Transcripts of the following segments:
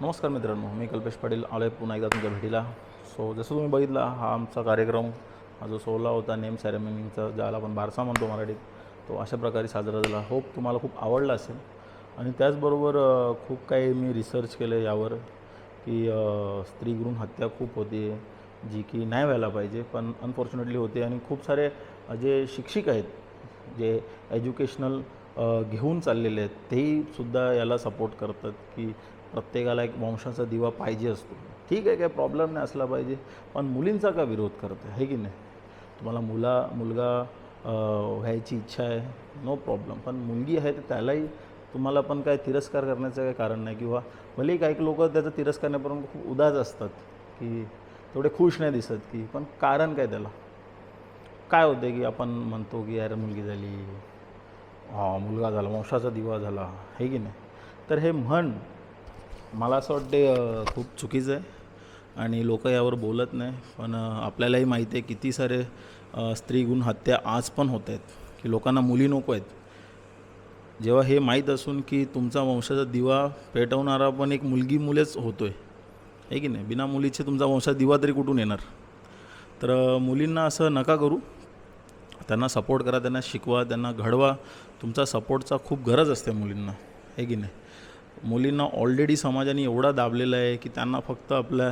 नमस्कार मित्रांनो मी कल्पेश पाटील आलोय पुन्हा एकदा तुमच्या भेटीला. सो जसं तुम्ही बघितला हा आमचा कार्यक्रम हा जो सोहळा होता नेम सेरेमनीचा ज्याला आपण बारसा म्हणतो मराठीत तो अशा प्रकारे साजरा झाला. होप तुम्हाला खूप आवडला असेल. आणि त्याचबरोबर खूप काही मी रिसर्च केलं यावर की अ, स्त्री भ्रूण हत्या खूप होती जी की नाही व्हायला पाहिजे पण अनफॉर्च्युनेटली होते. आणि खूप सारे जे शिक्षिक आहेत जे एज्युकेशनल घेऊन चाललेले आहेत तेही सुद्धा याला सपोर्ट करतात की प्रत्येकाला एक वंशाचा दिवा पाहिजे असतो. ठीक आहे काय प्रॉब्लेम नाही असला पाहिजे. पण मुलींचा का विरोध करत आहे की नाही? तुम्हाला मुला मुलगा व्हायची इच्छा आहे नो प्रॉब्लेम पण मुलगी आहे तर त्यालाही तुम्हाला पण काय तिरस्कार करण्याचं काही कारण नाही. किंवा भलेही काही लोक त्याचा तिरस्कार नाही खूप उदास असतात की तेवढे खुश नाही दिसत की पण कारण काय त्याला? काय होतं की आपण म्हणतो की यार मुलगी झाली. हा मुलगा झाला वंशाचा दिवा झाला. हे की नाही? तर हे म्हण मला असं वाटते खूप चुकीचं आहे. आणि लोक यावर बोलत नाही. पण आपल्यालाही माहिती आहे किती सारे स्त्रीगुण स्त्री गुण हत्या आज पण होत आहेत की लोकांना मुली नको आहेत. जेव्हा हे माहीत असून की तुमचा वंशाचा दिवा पेटवणारा पण एक मुलगी मुलेच होतो आहे आहे की नाही? बिना मुलीचे तुमचा वंशाचा दिवा तरी कुठून येणार? तर मुलींना असं नका करू. त्यांना सपोर्ट करा त्यांना शिकवा त्यांना घडवा. तुमचा सपोर्टचा खूप गरज असते मुलींना आहे की नाही? मुलींना ऑलरेडी समाजाने एवढा दाबलेला आहे की त्यांना फक्त आपल्या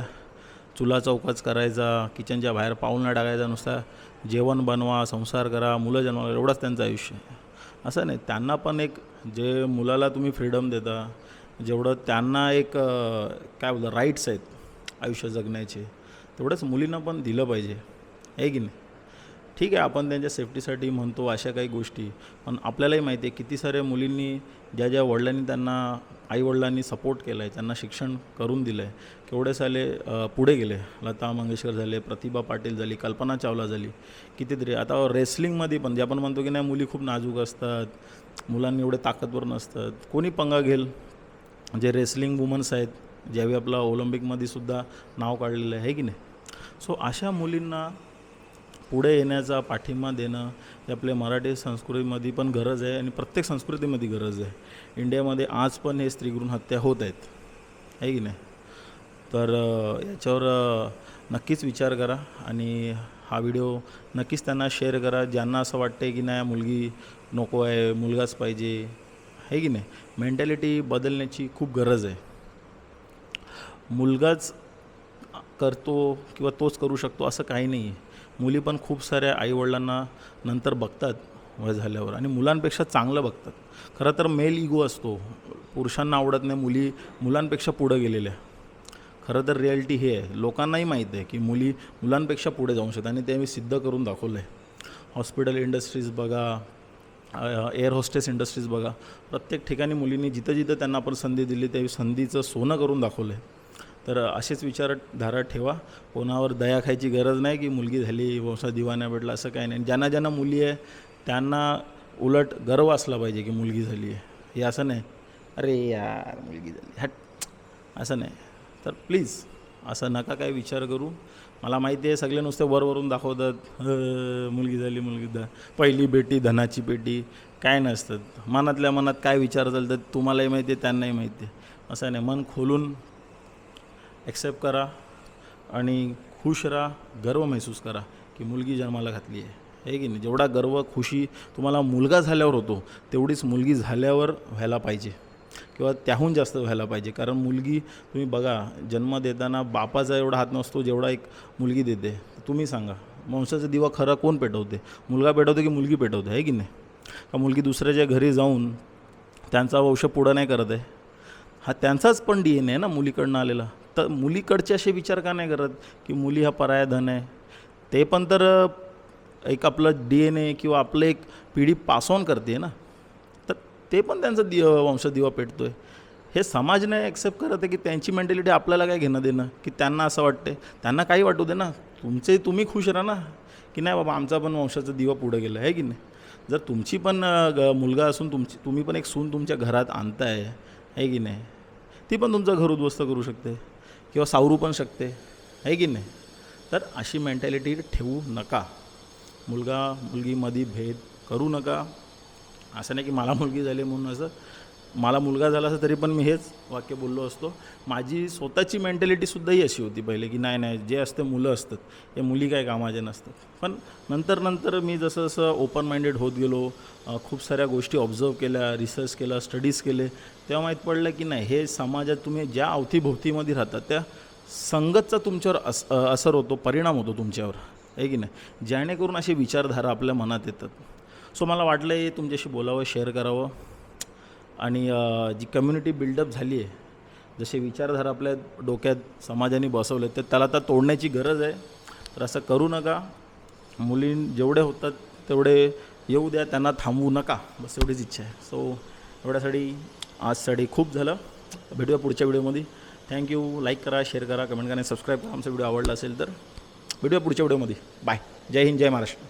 चुला चौकाच करायचा किचनच्या बाहेर पाऊल न टाकायचा नुसता जेवण बनवा संसार करा मुलं जन्मा एवढाच त्यांचं आयुष्य आहे. असं नाही त्यांना पण एक जे मुलाला तुम्ही फ्रीडम देता जेवढं त्यांना एक काय बोलतं राईट्स आहेत आयुष्य जगण्याचे तेवढंच मुलींना पण दिलं पाहिजे. आहे की नाही? ठीक आहे आपण त्यांच्या सेफ्टीसाठी म्हणतो अशा काही गोष्टी पण आपल्यालाही माहिती आहे किती साऱ्या मुलींनी ज्या ज्या वडिलांनी त्यांना आईवडिलांनी सपोर्ट केला आहे त्यांना शिक्षण करून दिलं आहे केवढे साले पुढे गेले. लता मंगेशकर झाले प्रतिभा पाटील झाली कल्पना चावला झाली कितीतरी. आता रेसलिंगमध्ये पण जे आपण म्हणतो की नाही मुली खूप नाजूक असतात मुलांनी एवढे ताकदवर नसतात कोणी पंगा घेल? जे रेसलिंग वुमन्स आहेत ज्यावेळी आपला ऑलिम्पिकमध्ये सुद्धा नाव काढलेलं आहे की नाही? सो अशा मुलींना पुढे येण्याचा पाठिंबा देणं हे आपल्या मराठी संस्कृतीमध्ये पण गरज आहे आणि प्रत्येक संस्कृतीमध्ये गरज आहे. इंडियामध्ये आज पण हे स्त्रीगृह हत्या होत आहेत. आहे की नाही? तर याच्यावर नक्कीच विचार करा आणि हा व्हिडिओ नक्कीच त्यांना शेअर करा. ज्यांना असं वाटतं की नाही मुलगी नको आहे मुलगाच पाहिजे. आहे की नाही? मेंटॅलिटी बदलण्याची खूप गरज आहे. मुलगाच करतो किंवा तोच करू शकतो असं काही नाही आहे. मुली पण खूप साऱ्या आईवडिलांना नंतर बघतात वय झाल्यावर आणि मुलांपेक्षा चांगलं बघतात. खरं तर मेल इगो असतो. पुरुषांना आवडत नाही मुली मुलांपेक्षा पुढं गेलेल्या. खरं तर रिॲलिटी हे आहे. लोकांनाही माहीत आहे की मुली मुलांपेक्षा पुढे जाऊ शकतात आणि ते मी सिद्ध करून दाखवलं आहे हॉस्पिटल इंडस्ट्रीज बघा एअर होस्टेस इंडस्ट्रीज बघा. प्रत्येक ठिकाणी मुलींनी जिथं जिथं त्यांना आपण संधी दिली त्या संधीचं सोनं करून दाखवलं आहे तर असेच विचारधारा ठेवा. कोणावर दया खायची गरज नाही की मुलगी झाली वंशा दिवाना भेटला असं काही नाही. ज्यांना ज्यांना मुली आहे त्यांना उलट गर्व असला पाहिजे की मुलगी झाली आहे. हे असं नाही. अरे यार मुलगी झाली. हट. असं नाही. तर प्लीज असं नका काय विचार करू. मला माहिती आहे सगळे नुसते वरवरून दाखवतात. मुलगी झाली मुलगी दा पहिली बेटी धनाची बेटी काय नसतं. मनातल्या मनात काय विचार चालतात तुम्हालाही माहिती आहे त्यांनाही माहिती आहे. असं नाही. मन खोलून ॲक्सेप्ट करा आणि खुश राहा गर्व महसूस करा की मुलगी जन्माला घातली आहे. हे की नाही? जेवढा गर्व खुशी तुम्हाला मुलगा झाल्यावर होतो तेवढीच मुलगी झाल्यावर व्हायला पाहिजे. किंवा त्याहून जास्त व्हायला पाहिजे. कारण मुलगी तुम्ही बघा जन्म देताना बापाचा एवढा हात नसतो जेवढा एक मुलगी देते. तुम्ही सांगा वंशाचा दिवा खरा कोण पेटवते? मुलगा पेटवते की मुलगी पेटवते? आहे की नाही? का मुलगी दुसऱ्याच्या घरी जाऊन त्यांचा वंश पुढं नाही करत आहे? हा त्यांचाच पण डी एन आहे ना मुलीकडनं आलेला. तर मुलीकडचे असे विचार का नाही करत की मुली हा पराया धन आहे? ते पण तर एक आपलं डी एन ए किंवा आपलं एक पिढी पास ऑन करते ना. तर ते पण त्यांचं दि वंशदिवा पेटतो आहे हे समाज नाही ॲक्सेप्ट करत आहे की त्यांची मेंटॅलिटी आपल्याला काय घेणं देणं? की त्यांना असं वाटते त्यांना काही वाटू दे ना. तुमचे तुम्ही खुश राहा ना. की नाही बाबा आमचा पण वंशाचा दिवा पुढं गेला आहे की नाही? जर तुमची पण मुलगा असून तुमची तुम्ही पण एक सून तुमच्या घरात आणताय आहे की नाही? ती पण तुमचं घर उद्ध्वस्त करू शकते. किंवा सावरू पण शकते. आहे की नाही? तर अशी मेंटॅलिटी ठेवू नका. मुलगा मुलगीमध्ये भेद करू नका. असं नाही की मला मुलगी झाली म्हणून असं मला मुलगा झाला असं तरी पण मी हेच वाक्य बोललो असतो. माझी स्वतःची मेंटॅलिटीसुद्धा ही अशी होती पहिले की नाही नाही जे असते मुलं असतात. हे मुली काय कामाचे नसतात. पण नंतर नंतर मी जसं जसं ओपन माइंडेड होत गेलो खूप साऱ्या गोष्टी ऑब्झर्व केल्या रिसर्च केला स्टडीज केले तेव्हा माहीत पडलं की नाही हे समाजात तुम्ही ज्या अवतीभोवतीमध्ये राहतात त्या संगतचा तुमच्यावर अस असर होतो परिणाम होतो तुमच्यावर. आहे की नाही? जेणेकरून अशी विचारधारा आपल्या मनात येतात. सो मला वाटलं हे तुमच्याशी बोलावं शेअर करावं. आणि जी कम्युनिटी बिल्डअप झाली आहे जसे विचारधारा आपल्या डोक्यात समाजाने बसवले तर त्याला आता तोडण्याची गरज आहे. तर असं करू नका. मुली जेवढे होतात तेवढे येऊ द्या त्यांना थांबवू नका. बस एवढीच इच्छा आहे. सो एवढ्यासाठी आजसाठी खूप झालं. भेटूया पुढच्या व्हिडिओमध्ये. थँक्यू लाईक करा शेअर करा कमेंट करा सबस्क्राईब करा. आमचा व्हिडिओ आवडला असेल तर भेटूया पुढच्या व्हिडिओमध्ये. बाय जय हिंद जय महाराष्ट्र.